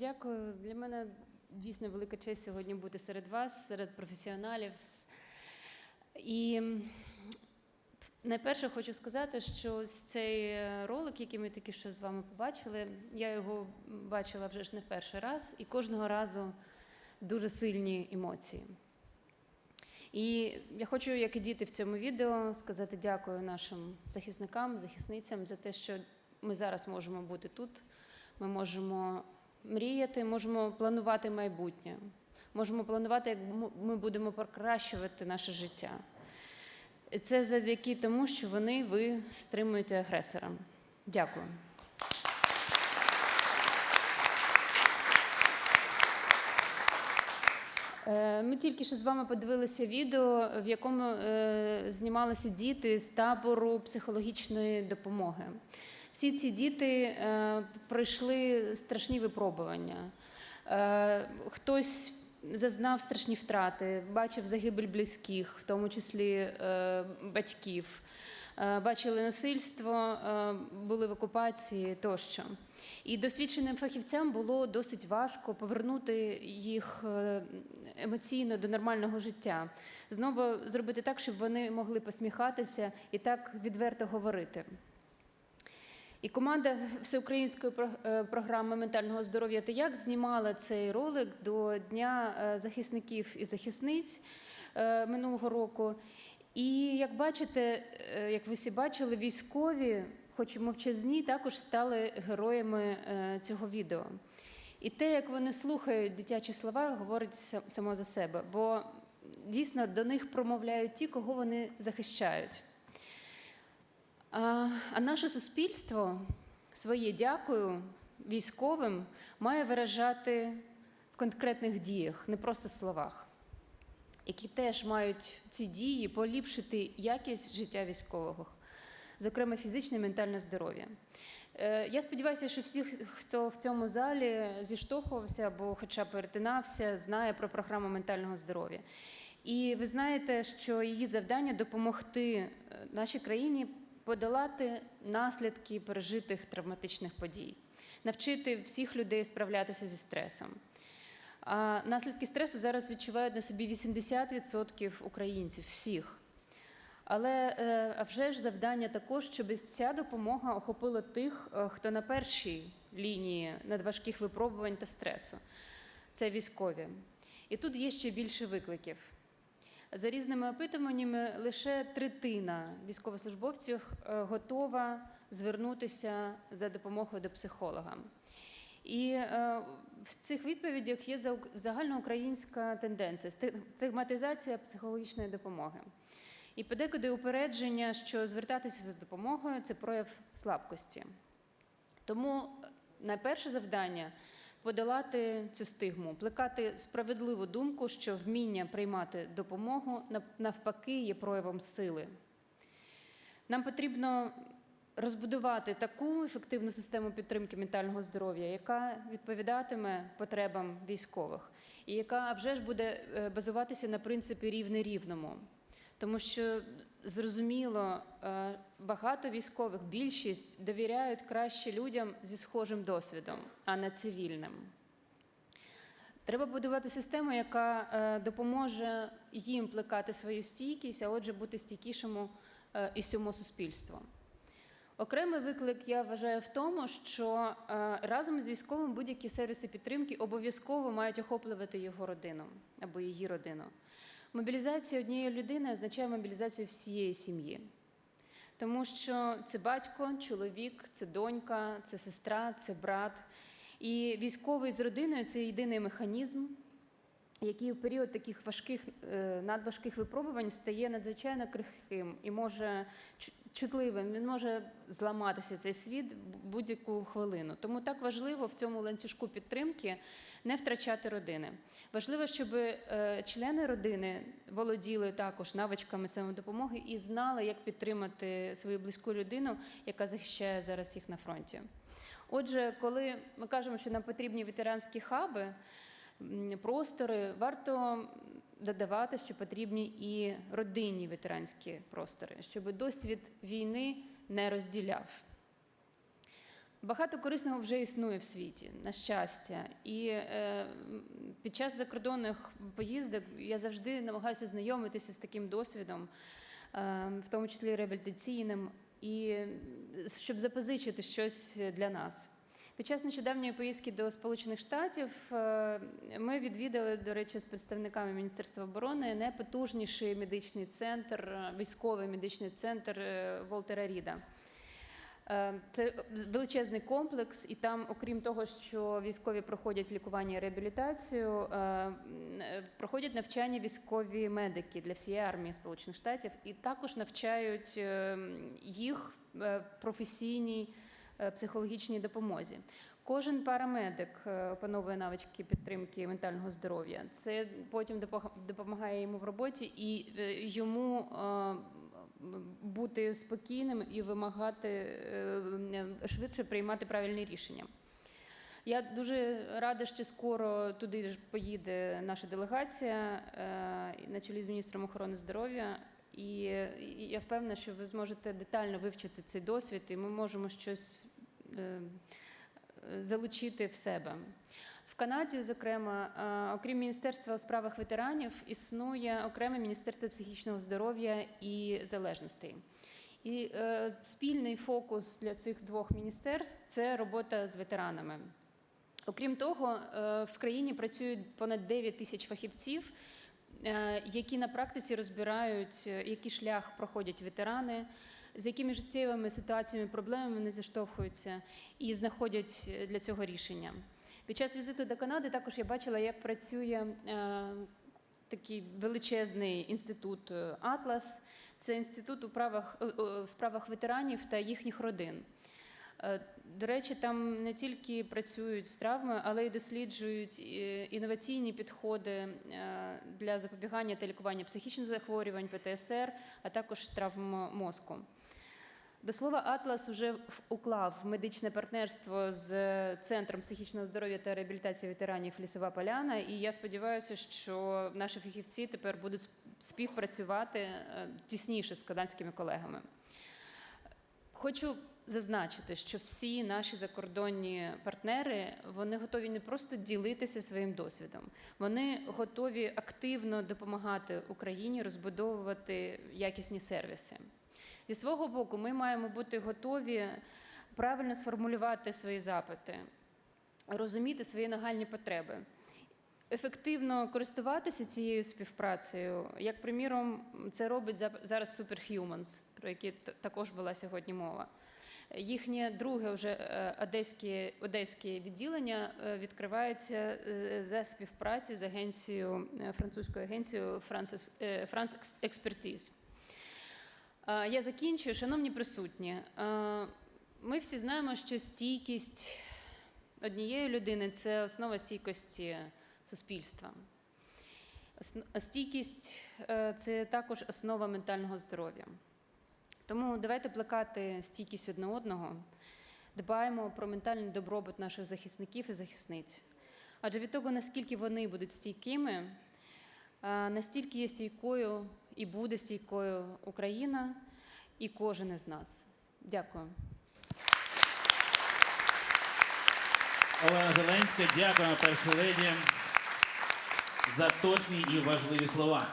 дякую. Для мене дійсно велика честь сьогодні бути серед вас, серед професіоналів. І найперше хочу сказати, що цей ролик, який ми тільки що з вами побачили, я його бачила вже ж не перший раз, і кожного разу дуже сильні емоції. І я хочу, як і діти в цьому відео, сказати дякую нашим захисникам, захисницям за те, що ми зараз можемо бути тут. Ми можемо мріяти, можемо планувати майбутнє, можемо планувати, як ми будемо покращувати наше життя. Це завдяки тому, що вони, ви стримуєте агресора. Дякую. Е, Ми тільки що з вами подивилися відео, в якому е, знімалися діти з табору психологічної допомоги. Всі ці діти е, пройшли страшні випробування. Е, Хтось зазнав страшні втрати, бачив загибель близьких, в тому числі е, батьків. Бачили насильство, були в окупації тощо. І досвідченим фахівцям було досить важко повернути їх емоційно до нормального життя, знову зробити так, щоб вони могли посміхатися і так відверто говорити. І команда всеукраїнської е, програми ментального здоров'я «Ти як» знімала цей ролик до Дня е, захисників і захисниць е, минулого року. І як бачите, як ви всі бачили, військові, хоч і мовчазні, також стали героями цього відео. І те, як вони слухають дитячі слова, говорить са- само за себе, бо дійсно до них промовляють ті, кого вони захищають. А, наше суспільство своє дякую військовим має виражати в конкретних діях, не просто в словах, які теж мають ці дії поліпшити якість життя військового, зокрема фізичне і ментальне здоров'я. Е, Я сподіваюся, що всі, хто в цьому залі зіштовхувався або хоча б перетинався, знає про програму ментального здоров'я. І ви знаєте, що її завдання допомогти е, нашій країні подолати наслідки пережитих травматичних подій, навчити всіх людей справлятися зі стресом. А наслідки стресу зараз відчувають на собі 80% українців, всіх. Але е, а вже ж завдання також, щоб ця допомога охопила тих, е, хто на першій лінії надважких випробувань та стресу. Це військові. І тут є ще більше викликів. За різними опитуваннями, лише третина військовослужбовців е, готова звернутися за допомогою до психолога. І е, в цих відповідях є загальноукраїнська тенденція сти- стигматизація психологічної допомоги. І подекуди упередження, що звертатися за допомогою це прояв слабкості. Тому найперше завдання подолати цю стигму, плекати справедливу думку, що вміння приймати допомогу навпаки є проявом сили. Нам потрібно розбудувати таку ефективну систему підтримки ментального здоров'я, яка відповідатиме потребам військових, і яка вже ж буде е, базуватися на принципі рівне рівному. Тому що зрозуміло, е, багато військових, більшість довіряють краще людям зі схожим досвідом, а не цивільним. Треба будувати систему, яка е, допоможе їм плекати свою стійкість, а отже, бути стійкішому е, і всьому суспільству. Окремий виклик я вважаю в тому, що разом з військовим будь-які сервіси підтримки обов'язково мають охоплювати його родину або її родину. Мобілізація однієї людини означає мобілізацію всієї сім'ї. Тому що це батько, чоловік, це донька, це сестра, це брат. І військовий з родиною це єдиний механізм, який в період таких важких, е, надважких випробувань стає надзвичайно крихким і може чу- чутливим. Він може зламатися цей світ будь-яку хвилину. Тому так важливо в цьому ланцюжку підтримки не втрачати родини. Важливо, щоб е, члени родини володіли також навичками самодопомоги і знали, як підтримати свою близьку людину, яка захищає зараз їх на фронті. Отже, коли ми кажемо, що нам потрібні ветеранські хаби, простори, варто додавати, що потрібні і родинні ветеранські простори, щоб досвід війни не розділяв. Багато корисного вже існує в світі, на щастя. І е, під час закордонних поїздок я завжди намагаюся знайомитися з таким досвідом, е, в тому числі реабілітаційним, і щоб запозичити щось для нас. Під час нещодавньої поїздки до Сполучених Штатів е, ми відвідали, до речі, з представниками Міністерства оборони найпотужніший медичний центр, е, військовий медичний центр е, Волтера Ріда. Це величезний комплекс, і там, окрім того, що військові проходять лікування і реабілітацію, проходять навчання військові медики для всієї армії Сполучених Штатів, і також навчають їх професійній психологічній допомозі. Кожен парамедик е, опановує навички підтримки ментального здоров'я. Це потім допомагає йому в роботі і е, йому е, бути спокійним і вимагати е, швидше приймати правильні рішення. Я дуже рада, що скоро туди поїде наша делегація е, на чолі з міністром охорони здоров'я. І я впевнена, що ви зможете детально вивчити цей досвід, і ми можемо щось е, е, залучити в себе. В Канаді, зокрема, е, окрім Міністерства у справах ветеранів, існує окреме Міністерство психічного здоров'я і залежностей. І е, спільний фокус для цих двох міністерств це робота з ветеранами. Окрім того, е, в країні працюють понад 9 тисяч фахівців, е, які на практиці розбирають, е, який шлях проходять ветерани, з якими життєвими ситуаціями, проблемами вони зіштовхуються і знаходять е, для цього рішення. Під час візиту до Канади також я бачила, як працює е, такий величезний інститут е, Атлас. Це інститут у правах, в справах ветеранів та їхніх родин. До речі, там не тільки працюють з травмою, але й досліджують інноваційні підходи для запобігання та лікування психічних захворювань, ПТСР, а також травм мозку. До слова, Атлас уже уклав медичне партнерство з Центром психічного здоров'я та реабілітації ветеранів Лісова Поляна. І я сподіваюся, що наші фахівці тепер будуть співпрацювати е, тісніше з канадськими колегами. Хочу зазначити, що всі наші закордонні партнери вони готові не просто ділитися своїм досвідом, вони готові активно допомагати Україні розбудовувати якісні сервіси. Зі свого боку, ми маємо бути готові правильно сформулювати свої запити, розуміти свої нагальні потреби. Ефективно користуватися цією співпрацею, як приміром, це робить зараз Superhumans, про які також була сьогодні мова. Їхнє друге вже одеське, одеське відділення е, відкривається е, за співпраці з агенцією е, французькою агенцією France Expertise. Е, Я закінчую, шановні присутні. е, Ми всі знаємо, що стійкість однієї людини це основа стійкості суспільства. Стійкість е, це також основа ментального здоров'я. Тому давайте плекати стійкість одне одного, дбаємо про ментальний добробут наших захисників і захисниць. Адже від того, наскільки вони будуть стійкими, настільки є стійкою і буде стійкою Україна і кожен із нас. Дякую. Олена Зеленська, дякуємо першій леді за точні і важливі слова.